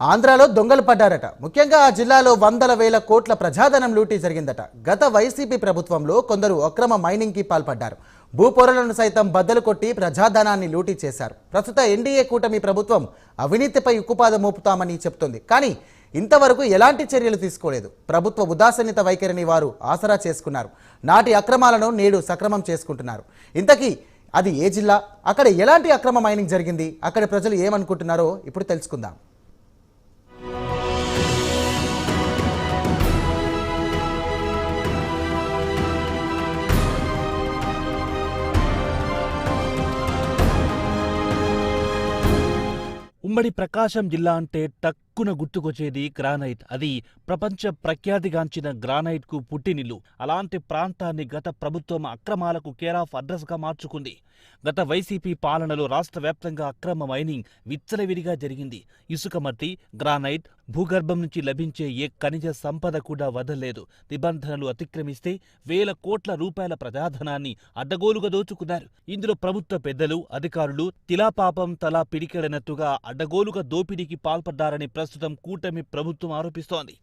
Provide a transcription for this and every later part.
ఆంధ్రాలో దొంగలు పడ్డారట. ముఖ్యంగా ఆ జిల్లాలో వందల వేల కోట్ల ప్రజాధనం లూటీ జరిగిందట. గత వైసీపీ ప్రభుత్వంలో కొందరు అక్రమ మైనింగ్కి పాల్పడ్డారు. భూపొరలను సైతం బద్దలు కొట్టి ప్రజాధనాన్ని లూటీ చేశారు. ప్రస్తుత ఎన్డీఏ కూటమి ప్రభుత్వం అవినీతిపై ఉక్కుపాదం మోపుతామని చెప్తుంది. కానీ ఇంతవరకు ఎలాంటి చర్యలు తీసుకోలేదు. ప్రభుత్వ ఉదాసీనత వైఖరిని వారు ఆసరా చేసుకున్నారు. నాటి అక్రమాలను నేడు సక్రమం చేసుకుంటున్నారు. ఇంతకీ అది ఏ జిల్లా? అక్కడ ఎలాంటి అక్రమ మైనింగ్ జరిగింది? అక్కడ ప్రజలు ఏమనుకుంటున్నారో ఇప్పుడు తెలుసుకుందాం. ఉమ్మడి ప్రకాశం జిల్లా అంటే టక్ టక్కున గుర్తుకొచ్చేది గ్రానైట్. అది ప్రపంచ ప్రఖ్యాతిగాంచిన గ్రానైట్కు పుట్టినిల్లు. అలాంటి ప్రాంతాన్ని గత ప్రభుత్వం అక్రమాలకు కేరాఫ్ అడ్రస్గా మార్చుకుంది. గత వైసీపీ పాలనలో రాష్ట్ర వ్యాప్తంగా అక్రమ మైనింగ్ విచ్చలవిడిగా జరిగింది. ఇసుక మట్టి గ్రానైట్ భూగర్భం నుంచి లభించే ఏ ఖనిజ సంపద కూడా వదలలేదు. నిబంధనలు అతిక్రమిస్తే వేల కోట్ల రూపాయల ప్రజాధనాన్ని అడ్డగోలుగా దోచుకున్నారు. ఇందులో ప్రభుత్వ పెద్దలు అధికారులు తిలాపాపం తలా పిడికెడనట్టుగా అడ్డగోలుగా దోపిడీకి పాల్పడ్డారని ప్రస్తుతం కూటమి ప్రభుత్వం ఆరోపిస్తోంది.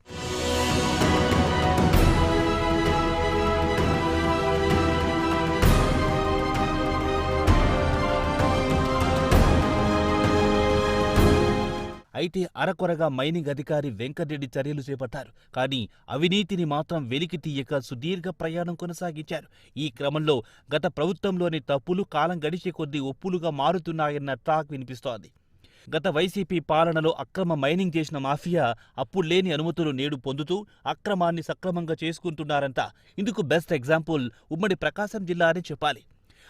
అయితే అరకొరగా మైనింగ్ అధికారి వెంకటరెడ్డి చర్యలు చేపట్టారు. కానీ అవినీతిని మాత్రం వెలికి తీయక సుదీర్ఘ ప్రయాణం కొనసాగించారు. ఈ క్రమంలో గత ప్రభుత్వంలోని తప్పులు కాలం గడిచే కొద్దీ ఒప్పులుగా మారుతున్నాయన్న టాక్ వినిపిస్తోంది. గత వైసీపీ పాలనలో అక్రమ మైనింగ్ చేసిన మాఫియా అప్పుడు లేని అనుమతులు నేడు పొందుతూ అక్రమాన్ని సక్రమంగా చేసుకుంటున్నారంట. ఇందుకు బెస్ట్ ఎగ్జాంపుల్ ఉమ్మడి ప్రకాశం జిల్లా అని చెప్పాలి.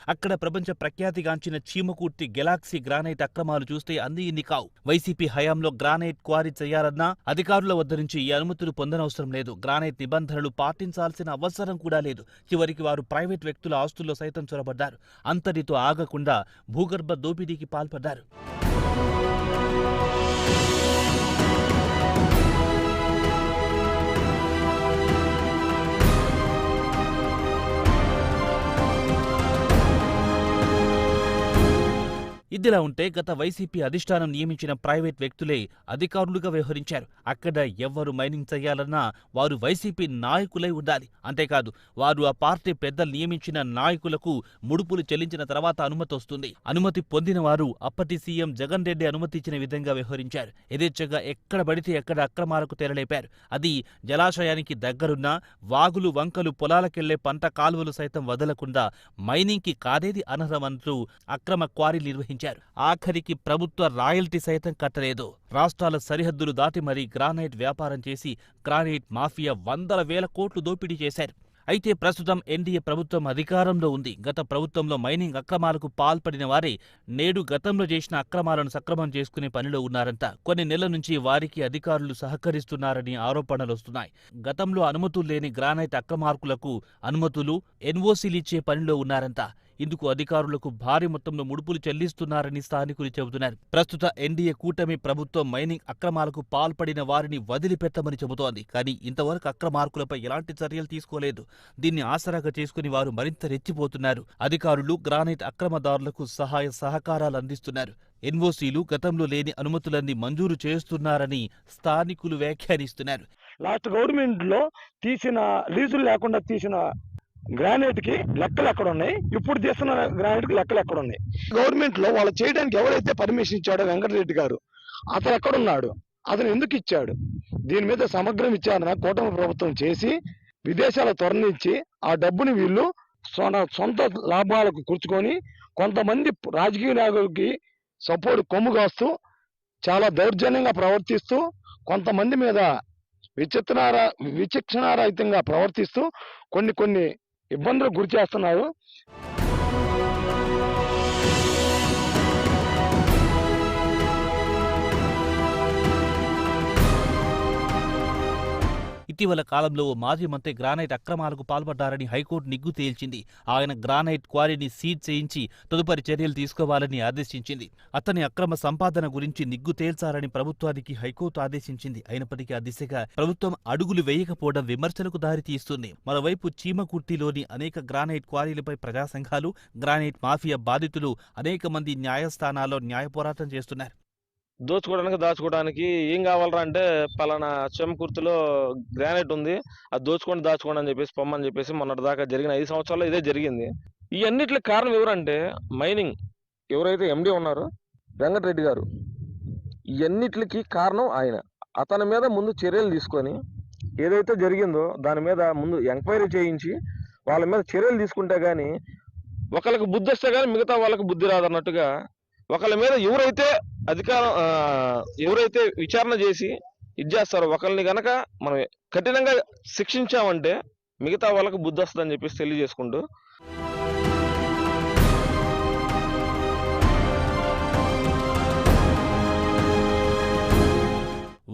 అక్కడ ప్రపంచ ప్రఖ్యాతిగాంచిన చీమకూర్తి గెలాక్సీ గ్రానైట్ అక్రమాలు చూస్తే అన్ని ఇన్ని కావు. వైసీపీ హయాంలో గ్రానైట్ క్వారీ చేయాలన్నా అధికారుల వద్ద నుంచి ఈ అనుమతులు పొందనవసరం లేదు. గ్రానైట్ నిబంధనలు పాటించాల్సిన అవసరం కూడా లేదు. చివరికి వారు ప్రైవేట్ వ్యక్తుల ఆస్తుల్లో సైతం చొరబడ్డారు. అంతటితో ఆగకుండా భూగర్భ దోపిడీకి పాల్పడ్డారు. ఇదిలా ఉంటే గత వైసీపీ అధిష్టానం నియమించిన ప్రైవేట్ వ్యక్తులే అధికారులుగా వ్యవహరించారు. అక్కడ ఎవ్వరు మైనింగ్ చేయాలన్నా వారు వైసీపీ నాయకులై ఉండాలి. అంతేకాదు వారు ఆ పార్టీ పెద్దలు నియమించిన నాయకులకు ముడుపులు చెల్లించిన తర్వాత అనుమతి వస్తుంది. అనుమతి పొందిన వారు అప్పటి సీఎం జగన్ రెడ్డి అనుమతి ఇచ్చిన విధంగా వ్యవహరించారు. యథేచ్ఛగా ఎక్కడ పడితే ఎక్కడ అక్రమాలకు తెరలేపారు. అది జలాశయానికి దగ్గరున్న వాగులు వంకలు పొలాలకెళ్ళే పంట కాలువలు సైతం వదలకుండా మైనింగ్కి కాదేది అనర్హమంటూ అక్రమ క్వారీలు నిర్వహించారు. ఆఖరికి ప్రభుత్వ రాయల్టీ సైతం కట్టలేదు. రాష్ట్రాల సరిహద్దులు దాటి మరీ గ్రానైట్ వ్యాపారం చేసి గ్రానైట్ మాఫియా వందల వేల కోట్లు దోపిడీ చేశారు. అయితే ప్రస్తుతం ఎన్డీఏ ప్రభుత్వం అధికారంలో ఉంది. గత ప్రభుత్వంలో మైనింగ్ అక్రమాలకు పాల్పడిన వారే నేడు గతంలో చేసిన అక్రమాలను సక్రమం చేసుకునే పనిలో ఉన్నారంట. కొన్ని నెలల నుంచి వారికి అధికారులు సహకరిస్తున్నారని ఆరోపణలు వస్తున్నాయి. గతంలో అనుమతులు లేని గ్రానైట్ అక్రమార్కులకు అనుమతులు ఎన్ఓసీలు ఇచ్చే పనిలో ఉన్నారంట. ఇందుకు అధికారులకు భారీ మొత్తంలో ముడుపులు చెల్లిస్తున్నారని స్థానికులు చెబుతున్నారు. ప్రస్తుత ఎన్డీఏ కూటమి ప్రభుత్వం మైనింగ్ అక్రమాలకు పాల్పడిన వారిని వదిలిపెట్టమని చెబుతోంది. కానీ ఇంతవరకు అక్రమార్కులపై ఎలాంటి చర్యలు తీసుకోలేదు. దీన్ని ఆసరాగా చేసుకుని వారు మరింత రెచ్చిపోతున్నారు. అధికారులు గ్రానైట్ అక్రమదారులకు సహాయ సహకారాలు అందిస్తున్నారు. ఎన్ఓసీలు గతంలో లేని అనుమతులన్నీ మంజూరు చేస్తున్నారని స్థానికులు వ్యాఖ్యానిస్తున్నారు. లాస్ట్ గవర్నమెంట్లో తీసిన లీజులు లేకుండా తీసిన గ్రానైట్కి లెక్కలు ఎక్కడ ఉన్నాయి? ఇప్పుడు తీస్తున్న గ్రానైట్కి లెక్కలు ఎక్కడ ఉన్నాయి? గవర్నమెంట్లో వాళ్ళు చేయడానికి ఎవరైతే పర్మిషన్ ఇచ్చాడో వెంకటరెడ్డి గారు అతను ఎక్కడున్నాడు? అతను ఎందుకు ఇచ్చాడు? దీని మీద సమగ్ర విచారణ కూటమి ప్రభుత్వం చేసి విదేశాల తొలగించి ఆ డబ్బుని వీళ్ళు సొన సొంత లాభాలకు కూర్చుకొని కొంతమంది రాజకీయ నాయకులకి సపోర్ట్ కొమ్ము కాస్తూ చాలా దౌర్జన్యంగా ప్రవర్తిస్తూ కొంతమంది మీద విచిత్ర విచక్షణారహితంగా ప్రవర్తిస్తూ కొన్ని కొన్ని ఇబ్బందులకు గురి చేస్తున్నారు ఇటీవల కాలంలో ఓ మాజీ మంత్రి గ్రానైట్ అక్రమాలకు పాల్పడ్డారని హైకోర్టు నిగ్గు తేల్చింది. ఆయన గ్రానైట్ క్వారీని సీజ్ చేయించి తదుపరి చర్యలు తీసుకోవాలని ఆదేశించింది. అతని అక్రమ సంపాదన గురించి నిగ్గు తేల్చాలని ప్రభుత్వానికి హైకోర్టు ఆదేశించింది. అయినప్పటికీ ఆ దిశగా ప్రభుత్వం అడుగులు వేయకపోవడం విమర్శలకు దారితీస్తుంది. మరోవైపు చీమకుర్తిలోని అనేక గ్రానైట్ క్వారీలపై ప్రజా సంఘాలు గ్రానైట్ మాఫియా బాధితులు అనేక మంది న్యాయస్థానాల్లో న్యాయ పోరాటం చేస్తున్నారు. దోచుకోవడానికి దాచుకోవడానికి ఏం కావాలరా అంటే పలానా చెమకుర్తిలో గ్రానైట్ ఉంది. అది దోచుకొని దాచుకోండి అని చెప్పేసి పొమ్మని చెప్పేసి మొన్నటి దాకా జరిగిన ఐదు సంవత్సరాల్లో ఇదే జరిగింది. ఈ కారణం ఎవరంటే మైనింగ్. ఎవరైతే ఎండి ఉన్నారో వెంకటరెడ్డి గారు. ఇవన్నిటికి కారణం ఆయన. అతని మీద ముందు చర్యలు తీసుకొని ఏదైతే జరిగిందో దాని మీద ముందు ఎంక్వైరీ చేయించి వాళ్ళ మీద చర్యలు తీసుకుంటే కానీ ఒకళ్ళకి బుద్ధి వస్తే కానీ మిగతా వాళ్ళకి బుద్ధి రాదన్నట్టుగా ఒకళ్ళ మీద ఎవరైతే అధికారం ఎవరైతే విచారణ చేసి ఇది చేస్తారో ఒకళ్ళని గనక మనం కఠినంగా శిక్షించామంటే మిగతా వాళ్ళకు బుద్ధి వస్తుందని చెప్పేసి తెలియజేసుకుంటూ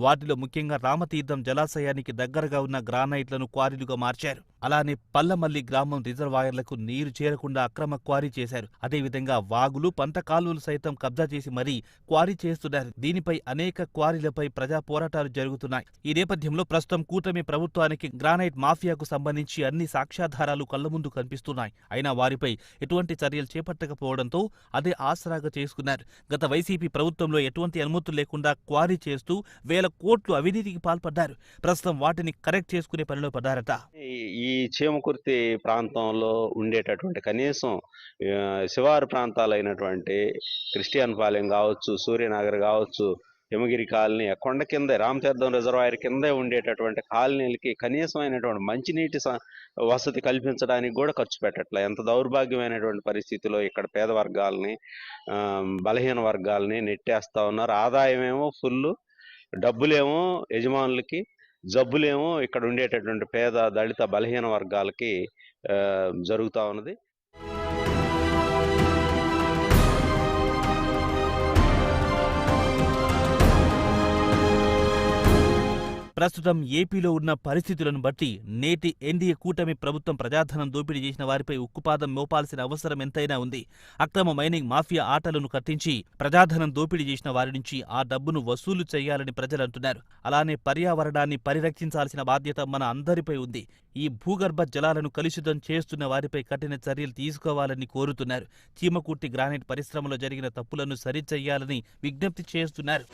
వాటిలో ముఖ్యంగా రామతీర్థం జలాశయానికి దగ్గరగా ఉన్న గ్రానైట్లను క్వారీలుగా మార్చారు. అలానే పల్లమల్లి గ్రామం రిజర్వాయర్లకు నీరు చేరకుండా అక్రమ క్వారీ చేశారు. అదేవిధంగా వాగులు పంట కాలువలు సైతం కబ్జా చేసి మరీ క్వారీ చేస్తున్నారు. దీనిపై అనేక క్వారీలపై ప్రజా పోరాటాలు జరుగుతున్నాయి. ఈ నేపథ్యంలో ప్రస్తుతం కూటమి ప్రభుత్వానికి గ్రానైట్ మాఫియాకు సంబంధించి అన్ని సాక్ష్యాధారాలు కళ్ళ ముందు కనిపిస్తున్నాయి. అయినా వారిపై ఎటువంటి చర్యలు చేపట్టకపోవడంతో అదే ఆసరాగా చేసుకున్నారు. గత వైసీపీ ప్రభుత్వంలో ఎటువంటి అనుమతులు లేకుండా క్వారీ చేస్తూ వేల కోట్లు అవినీతికి పాల్పడ్డారు. ప్రస్తుతం వాటిని కరెక్ట్ చేసుకునే పనిలో పడ్డారట. ఈ- ఈ చీమకుర్తి ప్రాంతంలో ఉండేటటువంటి కనీసం శివారు ప్రాంతాలైనటువంటి క్రిస్టియన్ పాలెం కావచ్చు సూర్యనగర్ కావచ్చు యమగిరి కాలనీ కొండ కింద రామతీర్థం రిజర్వాయర్ కిందే ఉండేటటువంటి కాలనీలకి కనీసమైనటువంటి మంచినీటి స- వసతి కల్పించడానికి కూడా ఖర్చు పెట్టట్లే. ఎంత దౌర్భాగ్యమైనటువంటి పరిస్థితిలో ఇక్కడ పేద వర్గాలని బలహీన వర్గాలని నెట్టేస్తా ఉన్నారు. ఆదాయమేమో ఫుల్ డబ్బులేమో యజమానులకి జబ్బులేమో ఇక్కడ ఉండేటటువంటి పేద దళిత బలహీన వర్గాలకి జరుగుతూ ఉన్నది. ప్రస్తుతం ఏపీలో ఉన్న పరిస్థితులను బట్టి నేటి ఎన్డీఏ కూటమి ప్రభుత్వం ప్రజాధనం దోపిడీ చేసిన వారిపై ఉక్కుపాదం మోపాల్సిన అవసరం ఎంతైనా ఉంది. అక్రమ మైనింగ్ మాఫియా ఆటలను కట్టించి ప్రజాధనం దోపిడీ చేసిన వారి నుంచి ఆ డబ్బును వసూలు చేయాలని ప్రజలు అంటున్నారు. అలానే పర్యావరణాన్ని పరిరక్షించాల్సిన బాధ్యత మన అందరిపై ఉంది. ఈ భూగర్భ జలాలను కలుషితం చేస్తున్న వారిపై కఠిన చర్యలు తీసుకోవాలని కోరుతున్నారు. చీమకుర్తి గ్రానైట్ పరిశ్రమలో జరిగిన తప్పులను సరిచేయాలని విజ్ఞప్తి చేస్తున్నారు.